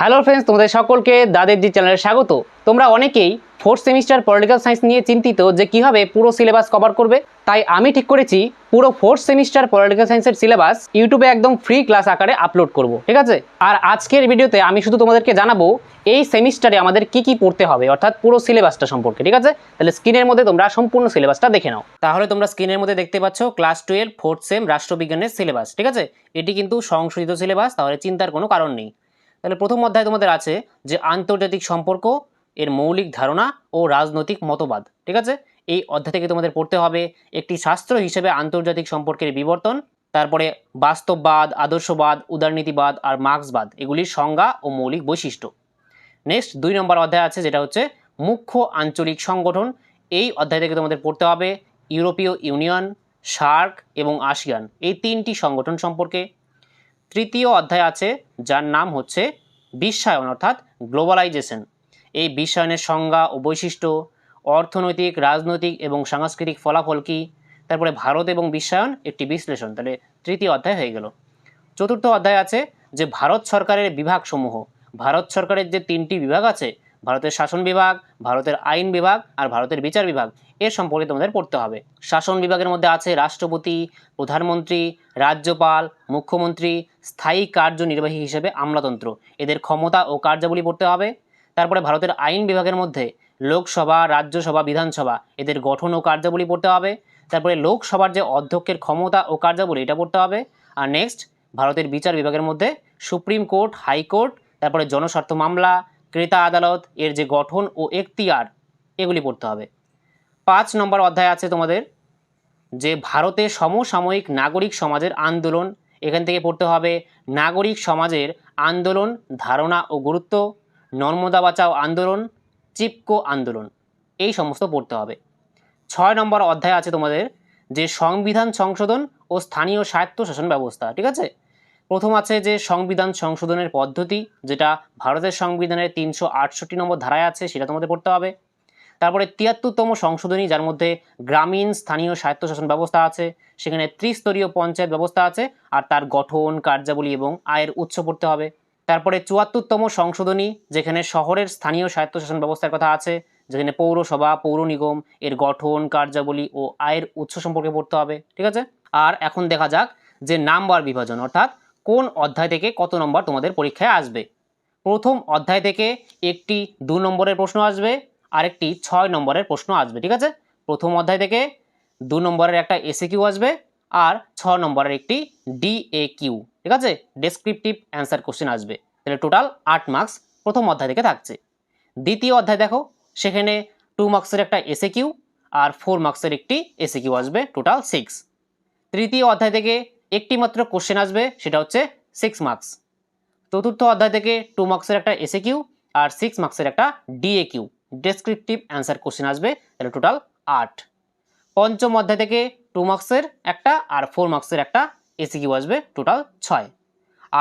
Hello friends তোমাদের সকলকে দাদেরজি চ্যানেলে স্বাগত। তোমরা অনেকেই ফোর্থ সেমিস্টার পলিটিক্যাল সায়েন্স নিয়ে চিন্তিত যে কীভাবে পুরো সিলেবাস কভার করবে। তাই আমি ঠিক করেছি, পুরো ফোর্থ সেমিস্টার পলিটিক্যাল সায়েন্সের সিলেবাস ইউটিউবে একদম ফ্রি ক্লাস আকারে আপলোড করব, ঠিক আছে? আর আজকের ভিডিওতে আমি শুধু তোমাদেরকে জানাব, এই সেমিস্টারে আমাদের কি কি পড়তে হবে, অর্থাৎ পুরো সিলেবাসটা সম্পর্কে, ঠিক আছে? তাহলে স্ক্রিনের মধ্যে তোমরা সম্পূর্ণ সিলেবাসটা দেখে নাও। তাহলে তোমরা স্ক্রিনের মধ্যে দেখতে পাচ্ছ ক্লাস টুয়েলভ ফোর্থ সেম রাষ্ট্রবিজ্ঞানের সিলেবাস ঠিক আছে? এটি কিন্তু সংশোধিত সিলেবাস তাহলে চিন্তার কোনো কারণ নেই। তাহলে প্রথম অধ্যায় তোমাদের আছে যে আন্তর্জাতিক সম্পর্ক, এর মৌলিক ধারণা ও রাজনৈতিক মতবাদ, ঠিক আছে? এই অধ্যায় থেকে তোমাদের পড়তে হবে একটি শাস্ত্র হিসেবে আন্তর্জাতিক সম্পর্কের বিবর্তন, তারপরে বাস্তববাদ, আদর্শবাদ, উদারনীতিবাদ আর মার্ক্সবাদ, এগুলির সংজ্ঞা ও মৌলিক বৈশিষ্ট্য। নেক্সট দুই নম্বর অধ্যায় আছে যেটা হচ্ছে মুখ্য আঞ্চলিক সংগঠন। এই অধ্যায় থেকে তোমাদের পড়তে হবে ইউরোপীয় ইউনিয়ন, সার্ক এবং আসিয়ান, এই তিনটি সংগঠন সম্পর্কে। তৃতীয় অধ্যায় আছে, যার নাম হচ্ছে বিশ্বায়ন, অর্থাৎ গ্লোবালাইজেশন। এই বিশ্বায়নের সংজ্ঞা ও বৈশিষ্ট্য, অর্থনৈতিক, রাজনৈতিক এবং সাংস্কৃতিক ফলাফল কী, তারপরে ভারত এবং বিশ্বায়ন একটি বিশ্লেষণ। তাহলে তৃতীয় অধ্যায় হয়ে গেল। চতুর্থ অধ্যায় আছে যে ভারত সরকারের বিভাগসমূহ। ভারত সরকারের যে তিনটি বিভাগ আছে ভারতের শাসন বিভাগ, ভারতের আইন বিভাগ আর ভারতের বিচার বিভাগ, এর সম্পর্কে তোমাদের পড়তে হবে। শাসন বিভাগের মধ্যে আছে রাষ্ট্রপতি, প্রধানমন্ত্রী, রাজ্যপাল, মুখ্যমন্ত্রী, স্থায়ী কার্যনির্বাহী হিসেবে আমলাতন্ত্র। এদের ক্ষমতা ও কার্যাবলী পড়তে হবে। তারপরে ভারতের আইন বিভাগের মধ্যে লোকসভা, রাজ্যসভা, বিধানসভা, এদের গঠন ও কার্যাবলী পড়তে হবে। তারপরে লোকসভার যে অধ্যক্ষের ক্ষমতা ও কার্যাবলী, এটা পড়তে হবে। আর নেক্সট ভারতের বিচার বিভাগের মধ্যে সুপ্রিম কোর্ট, হাইকোর্ট, তারপরে জনস্বার্থ মামলা ক্রেতা আদালত, এর যে গঠন ও এখতিয়ার, এগুলি পড়তে হবে। পাঁচ নম্বর অধ্যায় আছে তোমাদের, যে ভারতে সমসাময়িক নাগরিক সমাজের আন্দোলন, এখান থেকে পড়তে হবে, নাগরিক সমাজের আন্দোলন, ধারণা ও গুরুত্ব, নর্মদা বাঁচাও আন্দোলন, চিপকো আন্দোলন, এই সমস্ত পড়তে হবে। ছয় নম্বর অধ্যায় আছে তোমাদের, যে সংবিধান সংশোধন ও স্থানীয় স্বায়ত্তশাসন ব্যবস্থা, ঠিক আছে? প্রথম আছে যে সংবিধান সংশোধনের পদ্ধতি, যেটা ভারতের সংবিধানের তিনশো আটষট্টি নম্বর ধারায় আছে, সেটা তোমাদের পড়তে হবে। তারপরে তিয়াত্তরতম সংশোধনী, যার মধ্যে গ্রামীণ স্থানীয় স্বায়ত্তশাসন ব্যবস্থা আছে, সেখানে ত্রিস্তরীয় পঞ্চায়েত ব্যবস্থা আছে, আর তার গঠন, কার্যাবলী এবং আয়ের উৎস পড়তে হবে। তারপরে চুয়াত্তরতম সংশোধনী, যেখানে শহরের স্থানীয় স্বায়ত্তশাসন ব্যবস্থার কথা আছে, যেখানে পৌরসভা, পৌর নিগম, এর গঠন, কার্যাবলী ও আয়ের উৎস সম্পর্কে পড়তে হবে, ঠিক আছে? আর এখন দেখা যাক যে নাম্বার বিভাজন, অর্থাৎ কোন অধ্যায় থেকে কত নম্বর তোমাদের পরীক্ষায় আসবে? প্রথম অধ্যায় থেকে একটি দু নম্বরের প্রশ্ন আসবে, আরেকটি ছয় নম্বরের প্রশ্ন আসবে, ঠিক আছে? প্রথম অধ্যায় থেকে দু নম্বরের একটা এসে কিউ আসবে আর ছ নম্বরের একটি ডিএ কিউ ঠিক আছে? ডেসক্রিপটিভ অ্যান্সার কোশ্চেন আসবে। তাহলে টোটাল আট মার্কস প্রথম অধ্যায় থেকে থাকছে। দ্বিতীয় অধ্যায় দেখো, সেখানে টু মার্কসের একটা এসে কিউ আর ফোর মার্কসের একটি এসে কিউ আসবে টোটাল সিক্স তৃতীয় অধ্যায় থেকে একটি মাত্র কোশ্চেন আসবে, সেটা হচ্ছে সিক্স মার্কস চতুর্থ অধ্যায় থেকে টু মার্কসের একটা এসে কিউ আর সিক্স মার্কসের একটা DA Q descriptive answer question আসবে, তাহলে টোটাল আট। পঞ্চম অধ্যায় থেকে টু মার্কসের একটা আর ফোর মার্কসের একটা এসি কিউ আসবে টোটাল ছয়।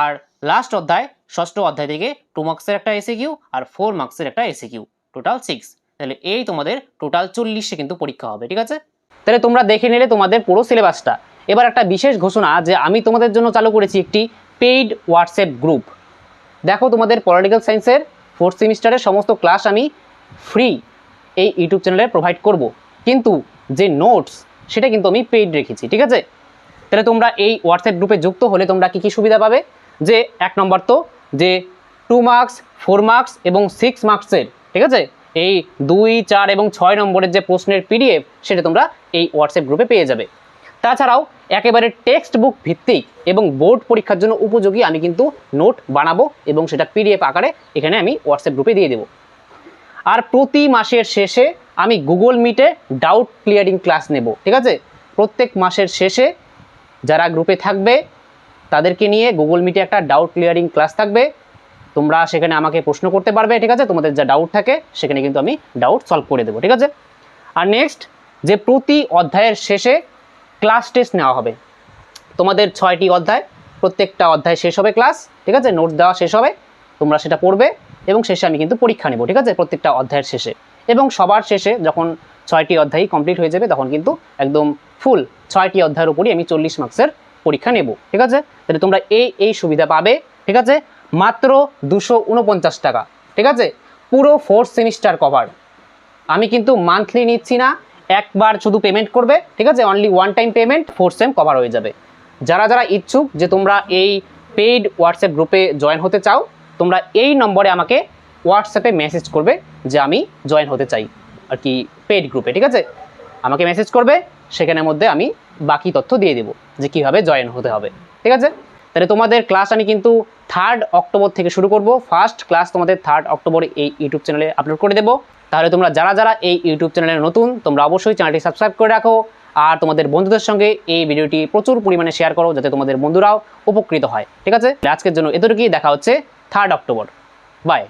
আর লাস্ট অধ্যায়, ষষ্ঠ অধ্যায় থেকে টু মার্কসের একটা এসি কিউ আর ফোর মার্কসের একটা এসি কিউ টোটাল সিক্স তাহলে এই তোমাদের টোটাল চল্লিশে কিন্তু পরীক্ষা হবে, ঠিক আছে? তাহলে তোমরা দেখে নিলে তোমাদের পুরো সিলেবাসটা এবার একটা বিশেষ ঘোষণা যে আমি তোমাদের জন্য চালু করেছি একটি পেইড হোয়াটসঅ্যাপ গ্রুপ দেখো তোমাদের পলিটিক্যাল সায়েন্সের ফোর্থ সেমিস্টারের সমস্ত ক্লাস আমি ফ্রি এই ইউটিউব চ্যানেলে প্রোভাইড করব। কিন্তু যে নোটস সেটা কিন্তু আমি পেইড রেখেছি, ঠিক আছে? তাহলে তোমরা এই হোয়াটসঅ্যাপ গ্রুপে যুক্ত হলে তোমরা কী কী সুবিধা পাবে? যে এক নম্বর তো, যে টু মার্কস ফোর মার্কস এবং সিক্স মার্কসের ঠিক আছে? এই দুই, চার এবং ছয় নম্বরের যে প্রশ্নের পিডিএফ সেটা তোমরা এই হোয়াটসঅ্যাপ গ্রুপে পেয়ে যাবে। তাছাড়াও একেবারে টেক্সট বুক ভিত্তিক এবং বোর্ড পরীক্ষার জন্য উপযোগী আমি কিন্তু নোট বানাবো এবং সেটা পিডিএফ আকারে এখানে আমি হোয়াটসঅ্যাপ গ্রুপে দিয়ে দেবো। আর প্রতি মাসের শেষে আমি গুগল মিটে ডাউট ক্লিয়ারিং ক্লাস নেব, ঠিক আছে? প্রত্যেক মাসের শেষে যারা গ্রুপে থাকবে, তাদেরকে নিয়ে গুগল মিটে একটা ডাউট ক্লিয়ারিং ক্লাস থাকবে। তোমরা সেখানে আমাকে প্রশ্ন করতে পারবে, ঠিক আছে? তোমাদের যা ডাউট থাকে, সেখানে কিন্তু আমি ডাউট সলভ করে দেবো, ঠিক আছে? আর নেক্সট যে প্রতি অধ্যায়ের শেষে ক্লাস টেস্ট নেওয়া হবে। তোমাদের ছয়টি অধ্যায়, প্রত্যেকটা অধ্যায় শেষ হবে ক্লাস ঠিক আছে? নোট দেওয়া শেষ হবে, তোমরা সেটা পড়বে এবং শেষে আমি কিন্তু পরীক্ষা নেব, ঠিক আছে? প্রত্যেকটা অধ্যায়ের শেষে। এবং সবার শেষে যখন ছয়টি অধ্যায় কমপ্লিট হয়ে যাবে, তখন কিন্তু একদম ফুল ছয়টি অধ্যায়ের উপরই আমি চল্লিশ মার্কসের পরীক্ষা নেব, ঠিক আছে? তাহলে তোমরা এই এই সুবিধা পাবে, ঠিক আছে? মাত্র দুশো উনপঞ্চাশ টাকা, ঠিক আছে? পুরো ফোর্থ সেমিস্টার কভার আমি কিন্তু মান্থলি নিচ্ছি না একবার শুধু পেমেন্ট করবে, ঠিক আছে? Only one time payment four sem cover হয়ে যাবে। যারা যারা ইচ্ছুক যে তোমরা এই পেইড হোয়াটসঅ্যাপ গ্রুপে জয়েন হতে চাও, তোমরা এই নম্বরে আমাকে হোয়াটসঅ্যাপে মেসেজ করবে যে আমি জয়েন হতে চাই আর কি পেইড গ্রুপে ঠিক আছে? আমাকে মেসেজ করবে, সেখানের মধ্যে আমি বাকি তথ্য দিয়ে দেবো যে কীভাবে জয়েন হতে হবে, ঠিক আছে? তাহলে তোমাদের ক্লাস আমি কিন্তু থার্ড অক্টোবর থেকে শুরু করব। ফার্স্ট ক্লাস তোমাদের থার্ড অক্টোবর এই ইউটিউব চ্যানেলে আপলোড করে দেবো। তাহলে তোমরা যারা যারা এই ইউটিউব চ্যানেলে নতুন, তোমরা অবশ্যই চ্যানেলটি সাবস্ক্রাইব করে রাখো। আর তোমাদের বন্ধুদের সঙ্গে এই ভিডিওটি প্রচুর পরিমাণে শেয়ার করো, যাতে তোমাদের বন্ধুরাও উপকৃত হয়। ঠিক আছে? আজকের জন্য এতটুকুই। দেখা হচ্ছে থার্ড অক্টোবর বাই